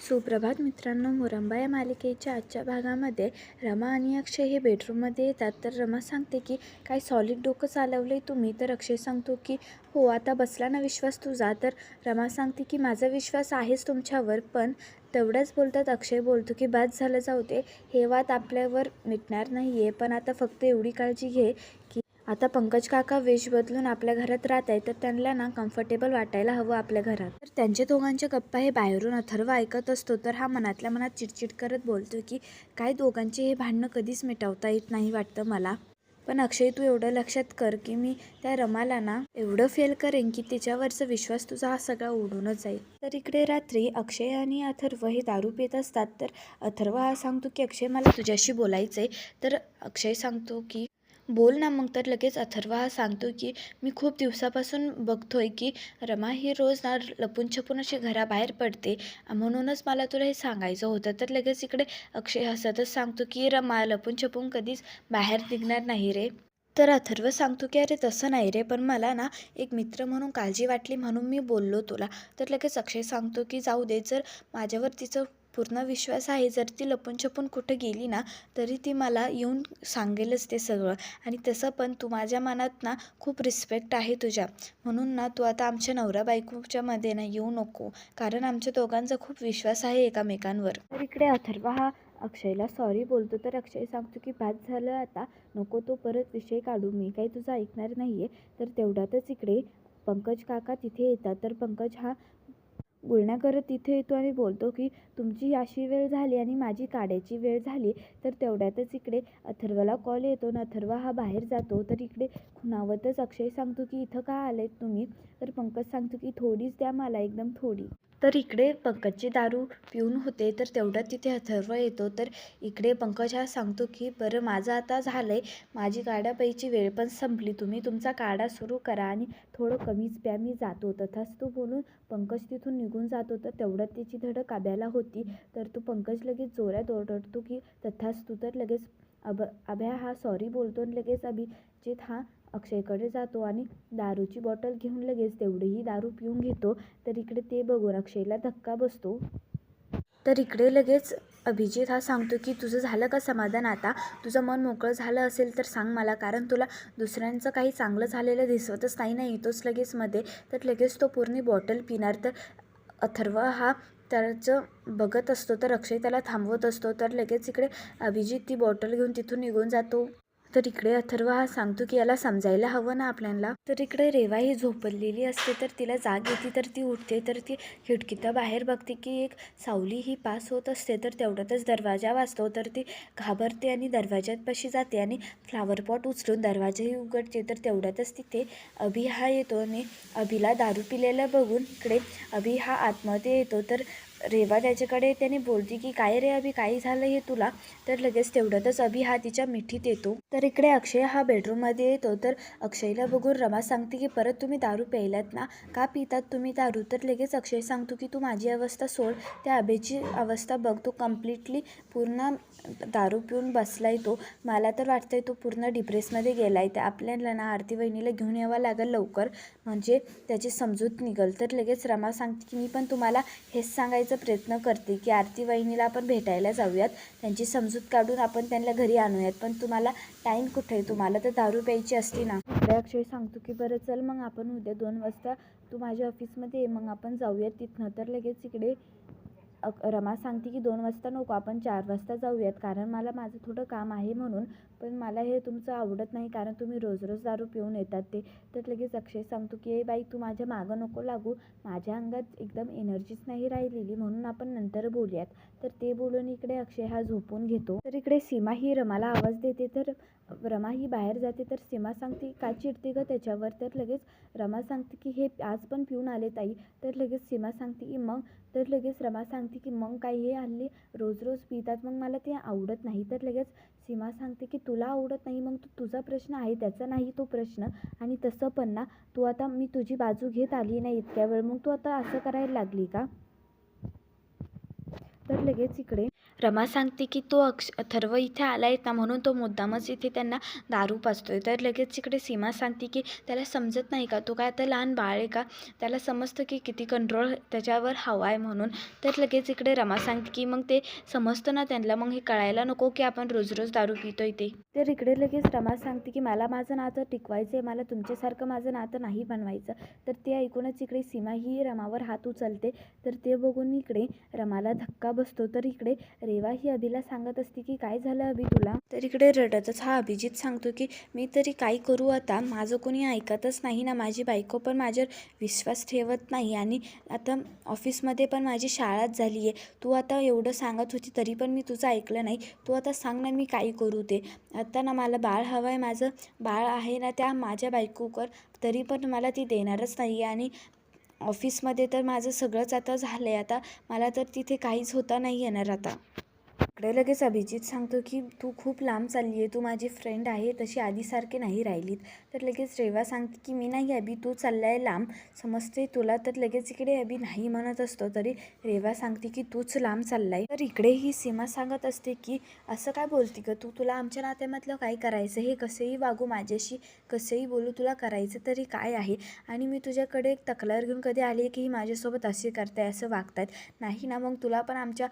सुप्रभात मित्रांनो मुरंबा या मालिकेच्या आजच्या भागामध्ये रमा आणि अक्षय हे बेडरूममध्ये येतात. तर रमा सांगते की काय सॉलिड डोकं चालवलं आहे तुम्ही तर अक्षय सांगतो की हो आता बसला ना विश्वास तुझा तर रमा सांगते की माझा विश्वास आहेच तुमच्यावर पण तेवढंच बोलतात. अक्षय बोलतो की बाद झालं जाऊ दे. हे वाद आपल्यावर मिटणार नाही आहे पण आता फक्त एवढी काळजी घे की आता पंकज काका वेश बदलून आपल्या घरात राहत आहे तर त्यांना ना कम्फर्टेबल वाटायला हवं आपल्या घरात. तर त्यांच्या दोघांच्या गप्पा हे बाहेरून अथर्व ऐकत असतो तर हा मनातल्या मनात चिडचिड करत बोलतो की काय दोघांचे हे भांडणं कधीच मिटवता येत नाही वाटतं मला. पण अक्षय तू एवढं लक्षात कर की मी त्या रमाला ना एवढं फेल करेन की तिच्यावरचा विश्वास तुझा हा सगळा उडूनच जाईल. तर इकडे रात्री अक्षय आणि अथर्व हे दारू पित असतात तर अथर्व हा सांगतो की अक्षय मला तुझ्याशी बोलायचं आहे तर अक्षय सांगतो की बोल ना मग. तर लगेच अथर्व हा सांगतो की मी खूप दिवसापासून बघतोय की रमा ही रोज ना लपून छपून अशी घराबाहेर पडते. म्हणूनच मला तुला हे सांगायचं होतं. तर लगेच इकडे अक्षय हसतच सांगतो की रमा लपून छपून कधीच बाहेर निघणार नाही रे. तर अथर्व सांगतो की अरे तसं नाही रे. पण मला ना एक मित्र म्हणून काळजी वाटली म्हणून मी बोललो तुला. तर लगेच अक्षय सांगतो की जाऊ दे. जर माझ्यावर तिचं पूर्ण विश्वास आहे. जर ती लपून छपून कुठं गेली ना तरी ती मला येऊन सांगेलच ते सगळं. आणि तसं पण तू माझ्या मनात ना खूप रिस्पेक्ट आहे तुझ्या. म्हणून ना तू आता आमच्या नवरा बायकोच्या मध्ये ना येऊ नको. कारण आमच्या दोघांचा खूप विश्वास आहे एकामेकांवर. तर इकडे अथर्व हा अक्षयला सॉरी बोलतो. तर अक्षय सांगतो की बाद झालं आता. नको तो परत विषय काढू. मी काही तुझं ऐकणार नाही आहे तर तेवढ्यातच इकडे पंकज काका तिथे येतात. तर पंकज हा बोलण्या करत तिथे येतो आणि बोलतो की तुमची अशी वेळ झाली आणि माझी काढायची वेळ झाली तर तेवढ्यातच इकडे अथर्वला कॉल येतो ना अथर्व हा बाहेर जातो. तर इकडे खुणावतच अक्षय सांगतो की इथं का आलेत तुम्ही? तर पंकज सांगतो की थोडीच द्या मला एकदम थोडी. तर इकडे पंकजची दारू पिऊन होते तर तेवढ्यात तिथे अथर्व येतो. तर इकडे पंकज हा सांगतो की बरं माझं आता झालं आहे माझी काढा प्यायची वेळ पण संपली. तुम्ही तुमचा काढा सुरू करा आणि थोडं कमीच प्या. मी जातो. तथाच तो बोलून पंकज तिथून निघून जातो. तर तेवढ्यात त्याची धडक आब्याला होती. तर तो पंकज लगेच जोरात ओरडतो की तथाच तू तर लगेच अब अभ्या हा सॉरी बोलतो आणि लगेच अभिजित हा अक्षयकडे जातो आणि दारूची बॉटल घेऊन लगेच तेवढीही दारू पिऊन घेतो. तर इकडे ते बघून अक्षयला धक्का बसतो. तर इकडे लगेच अभिजित हा सांगतो की तुझं झालं का समाधान आता? तुझं मन मोकळं झालं असेल तर सांग मला कारण तुला दुसऱ्यांचं काही चांगलं झालेलं दिसतच नाही ना येतोच लगेच मध्ये. तर लगेच तो पूर्ण बॉटल पिणार तर अथर्व हा त्याचं बघत असतो. तर अक्षय त्याला थांबवत असतो. तर लगेच इकडे अभिजित ती बॉटल घेऊन तिथून निघून जातो. तर इकडे अथर्व हा सांगतो की याला समजायला हवं ना आपल्याला. तर इकडे रेवा ही झोपलेली असते तर तिला जाग येते तर ती उठते तर ती खिडकीच्या बाहेर बघते की एक सावली ही पास होत असते तर तेवढ्यातच दरवाजा वाजतो तर ती घाबरते आणि दरवाज्यापाशी जाते आणि फ्लावर पॉट उचलून दरवाजाही उघडते तर तेवढ्यातच तिथे अभि हा येतो आणि अभिला दारू पिलेला बघून इकडे अभि हा आतमध्ये येतो तर रेवा त्याच्याकडे त्याने बोलते की काय रे अभि काय झालं हे तुला? तर लगेच तेवढ्यातच अभि हा तिच्या मिठीत येतो. तर इकडे अक्षय हा बेडरूममध्ये येतो. तर अक्षयला बघून रमा सांगते की परत तुम्ही दारू प्यायलात ना? का पितात तुम्ही दारू? तर लगेच अक्षय सांगतो की तू माझी अवस्था सोड. त्या अभेची अवस्था बघ. तो कम्प्लिटली पूर्ण दारू पिऊन बसलाय तो. मला तर वाटतंय तो पूर्ण डिप्रेसमध्ये गेलाय. तर आपल्याला ना आरती वहिनीला घेऊन यावं लागेल लवकर. म्हणजे त्याची समजूत निघल. तर लगेच रमा सांगते की मी पण तुम्हाला हेच सांगायचं प्रयत्न करते की आरती वहिनीला आपण भेटायला जाऊयात. त्यांची समजूत काढून आपण त्यांना घरी आणूयात. पण तुम्हाला टाईम कुठे आहे? तुम्हाला तर दारू प्यायची असते ना. अक्षय सांगतो की बरं चल मग आपण उद्या दोन वाजता तू माझ्या ऑफिसमध्ये ये मग आपण जाऊयात तिथनं. तर लगेच इकडे रमा सांगते की दोन वाजता नको आपण चार वाजता जाऊयात कारण मला माझं थोडं काम आहे म्हणून पण मला हे तुमचं आवडत नाही कारण तुम्ही रोज रोज दारू पिऊन येतात ते. तर लगेच अक्षय सांगतो की ए बाई तू माझ्या मागं नको लागू. माझ्या अंगात एकदम एनर्जीच नाही राहिलेली म्हणून आपण नंतर बोलूयात. तर ते बोलून इकडे अक्षय हा झोपून घेतो. तर इकडे सीमा ही रमाला आवाज देते तर रमा ही बाहेर जाते. तर सीमा सांगते का चिडते ग त्याच्यावर? तर लगेच रमा सांगते की हे आज पण पिऊन आले ताई. तर लगेच सीमा सांगते की मग? तर लगेच रमा सांगते की मग काय हे हल्ली रोज रोज पितात मग मला ते आवडत नाही. तर लगेच सीमा सांगते की तुला आवडत नाही मग तू तुझा प्रश्न आहे त्याचा नाही तो प्रश्न. आणि तसं पण ना तू आता मी तुझी बाजू घेत आली नाही इतक्या वेळ मग तू आता असं करायला लागली का? तर लगेच इकडे रमा सांगते की तो अक्ष अथर्व इथे आला आहेत ना म्हणून तो मुद्दामच इथे त्यांना दारू पाजतोय. तर लगेच इकडे सीमा सांगते की त्याला समजत नाही का? तो काय आता लहान बाळ आहे का? त्याला समजतं की किती कंट्रोल त्याच्यावर हवा आहे म्हणून. तर लगेच इकडे रमा सांगते की मग ते समजतं ना त्यांना मग हे कळायला नको की आपण रोज रोज दारू पितो ते. तर इकडे लगेच रमा सांगते की मला माझं नातं टिकवायचं आहे मला तुमच्यासारखं माझं नातं नाही बनवायचं. तर ते ऐकूनच इकडे सीमा ही रमावर हात उचलते. तर ते बघून इकडे रमाला धक्का बसतो. तर इकडे रेवा ही अभिला सांगत असते की काय झालं अभि तुला? तर इकडे रडतच. हा अभिजित सांगतो की मी तरी काय करू आता? माझं कोणी ऐकतच नाही ना माझी बायको पण माझ्यावर विश्वास ठेवत नाही आणि आता ऑफिसमध्ये पण माझी शाळाच झाली आहे. तू आता एवढं सांगत होती तरी पण मी तुझं ऐकलं नाही. तू आता सांग ना मी काय करू ते. आता ना मला बाळ हवं आहे माझं बाळ आहे ना त्या माझ्या बायकोकर तरी पण मला ती देणारच नाही आहे आणि ऑफिसमध्ये तर माझं सगळंच आता झालं आहे आता मला तर तिथे काहीच होता नाही येणार आता. इकडे लगेच अभिजित सांगतो की तू खूप लांब चालली आहे तू माझी फ्रेंड आहे तशी आधीसारखी नाही राहिलीत. तर लगेच रेवा सांगते की मी नाही अभि तू चालला आहे लांब. समजते तुला तर लगेच इकडे अभि नाही म्हणत असतो तरी. रेवा सांगते की तूच लांब चालला आहे तर इकडे ही सीमा सांगत असते की असं काय बोलते का तू तुला आमच्या नात्यामधलं काय करायचं? हे कसेही वागू माझ्याशी कसेही बोलू तुला करायचं तरी काय आहे? आणि मी तुझ्याकडे एक तक्रार घेऊन कधी आली की ही माझ्यासोबत असे करताय असं वागतायत? नाही ना मग तुला पण आमच्या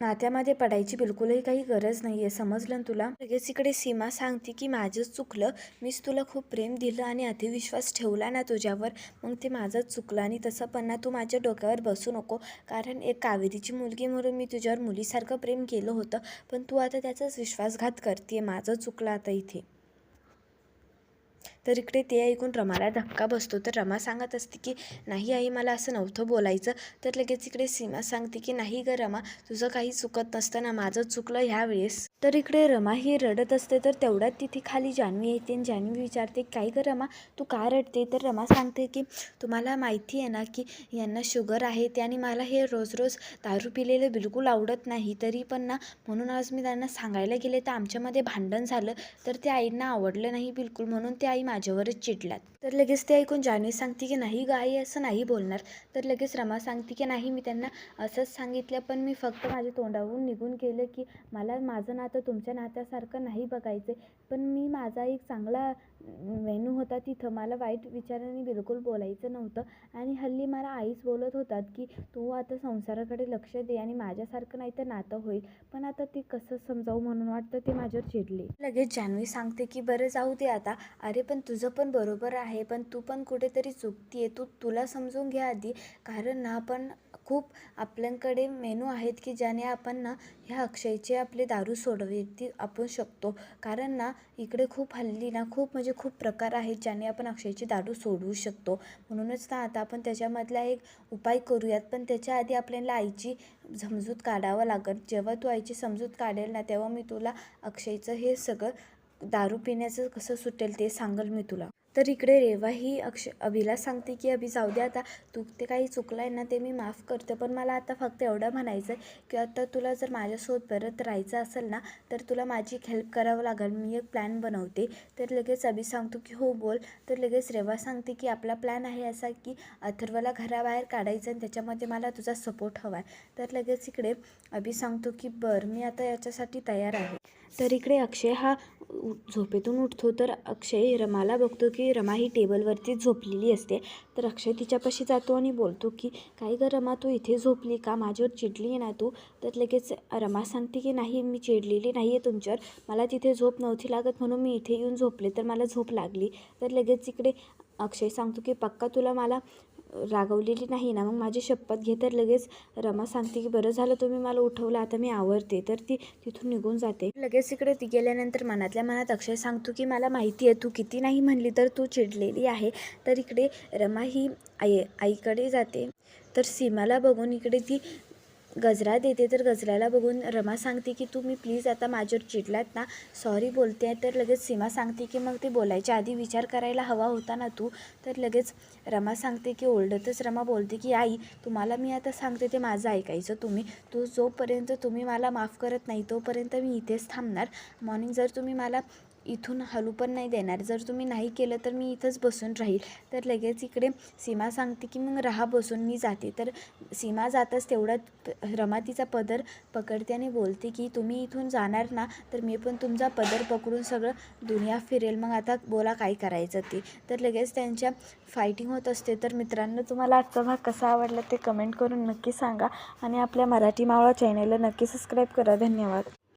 नात्यामध्ये पडायची बिलकुलही काही गरज नाही आहे समजलं ना तुला? लगेच इकडे सीमा सांगते की माझंच चुकलं. मीच तुला खूप प्रेम दिलं आणि अतिविश्वास ठेवला ना तुझ्यावर. मग ते माझंच चुकलं आणि तसं पण ना तू माझ्या डोक्यावर बसू नको. कारण एक कावेरीची मुलगी म्हणून मी तुझ्यावर मुलीसारखं प्रेम केलं होतं. पण तू आता त्याचाच विश्वासघात करते माझं चुकलं आता इथे. तर इकडे ते ऐकून रमाला धक्का बसतो. तर रमा सांगत असते की नाही आई मला असं नव्हतं बोलायचं. तर लगेच इकडे सीमा सांगते की नाही ग रमा तुझं काही चुकत नसतं ना माझं चुकलं ह्या वेळेस तर इकडे रमा ही रडत असते. तर तेवढ्यात तिथे खाली जान्हवी येते आणि जान्हवी विचारते काय ग रमा तू का रडते? तर रमा सांगते की तुम्हाला माहिती आहे ना की यांना शुगर आहे ते आणि मला हे रोज रोज दारू पिलेलं बिलकुल आवडत नाही. तरी पण ना म्हणून आज मी त्यांना सांगायला गेले तर आमच्यामध्ये भांडण झालं. तर ते आईंना आवडलं नाही बिलकुल. म्हणून ते आई माझ्यावरच चिडल्यात तर लगेच ते ऐकून जानवी सांगते की नाही गाई असं नाही बोलणार. तर लगेच रमा सांगते की नाही मी त्यांना असंच सांगितलं पण मी फक्त माझ्या तोंडावरून निघून गेलं की मला माझं नातं तुमच्या नात्यासारखं नाही बघायचं पण मी माझा एक चांगला वेणू होता तिथं. मला वाईट विचाराने बिलकुल बोलायचं नव्हतं. आणि हल्ली मला आईच बोलत होतात की तू आता संसाराकडे लक्ष दे आणि माझ्यासारखं नाही तर नातं होईल. पण आता ते कसं समजावू म्हणून वाटतं ते माझ्यावर चिडले. लगेच जान्हवी सांगते की बरं जाऊ दे आता. अरे पण तुझं पण बरोबर आहे. पण तू पण कुठेतरी चुकती आहे तू तुला समजून घ्या आधी. कारण ना आपण खूप आपल्याकडे मेनू आहेत की ज्याने आपण ना ह्या अक्षयचे आपले दारू सोडवते आपण शकतो. कारण ना इकडे खूप हल्ली ना खूप म्हणजे खूप प्रकार आहेत ज्याने आपण अक्षयची दारू सोडवू शकतो. म्हणूनच ना आता आपण त्याच्यामधला एक उपाय करूयात. पण त्याच्या आधी आपल्याला आईची समजूत काढावं लागत जेव्हा तू आईची समजूत काढेल ना तेव्हा मी तुला अक्षयचं हे सगळं दारू पिण्याचं कसं सुटेल ते सांगेल मी तुला. तर इकडे रेवा ही अक्ष अभिला सांगते की अभि जाऊ दे आता. तू ते काही चुकलं आहे ना ते मी माफ करते. पण मला आता फक्त एवढं म्हणायचं आहे की आता तुला जर माझ्यासोबत परत राहायचं असेल ना तर तुला माझी हेल्प करावं लागेल. मी एक प्लॅन बनवते. तर लगेच अभि सांगतो की हो बोल. तर लगेच रेवा सांगते की आपला प्लॅन आहे असा की अथर्वला घराबाहेर काढायचं आणि त्याच्यामध्ये मला तुझा सपोर्ट हवा आहे तर लगेच इकडे अभि सांगतो की बरं मी आता याच्यासाठी तयार आहे. तर इकडे अक्षय हा झोपेतून उठतो तर अक्षय रमाला बघतो की रमा ही टेबलवरती झोपलेली असते. तर अक्षय तिच्यापाशी जातो आणि बोलतो की काय गं रमा तू इथे झोपली का? माझ्यावर चिडली आहे ना तू? तर लगेच रमा सांगते की नाही मी चिडलेली नाही आहे तुमच्यावर. मला तिथे झोप नव्हती लागत म्हणून मी इथे येऊन झोपले तर मला झोप लागली. तर लगेच इकडे अक्षय सांगतो की पक्का तुला मला रागवलेली नाही ना मग माझी शपथ घे तर लगेच. रमा सांगते की बरं झालं तुम्ही मला उठवलं आता मी आवरते. तर ती तिथून निघून जाते. लगेच तिकडे ती गेल्यानंतर मनातल्या मनात अक्षय सांगतो की मला माहिती आहे तू किती नाही म्हणली तर तू चिडलेली आहे. तर इकडे रमा ही आई आईकडे जाते. तर सीमाला बघून इकडे ती गजरा देते तर गजऱ्याला बघून रमा सांगते की तुम्ही प्लीज आता माझ्यावर चिडलात ना सॉरी बोलते आहे. तर लगेच सीमा सांगते की मग ते बोलायच्या आधी विचार करायला हवा होता ना तू. तर लगेच रमा सांगते की ओरडतच रमा बोलते की आई तुम्हाला मी आता सांगते ते माझं ऐकायचं तुम्ही. तू जोपर्यंत तुम्ही मला माफ करत नाही तोपर्यंत मी इथेच थांबणार. मॉर्निंग जर तुम्ही मला इथून हलू पण नाही देणार. जर तुम्ही नाही केलं तर मी इथंच बसून राहील. तर लगेच इकडे सीमा सांगते की मग राहा बसून मी जाते. तर सीमा जाताच तेवढ्यात रमा तिचा पदर पकडते आणि बोलते की तुम्ही इथून जाणार ना तर मी पण तुमचा पदर पकडून सगळं दुनिया फिरेल. मग आता बोला काय करायचं ते. तर लगेच त्यांच्या फायटिंग होत असते. तर मित्रांनो तुम्हाला आजचा भाग कसा आवडला ते कमेंट करून नक्की सांगा आणि आपल्या मराठी मावळा चॅनलला नक्की सबस्क्राईब करा. धन्यवाद.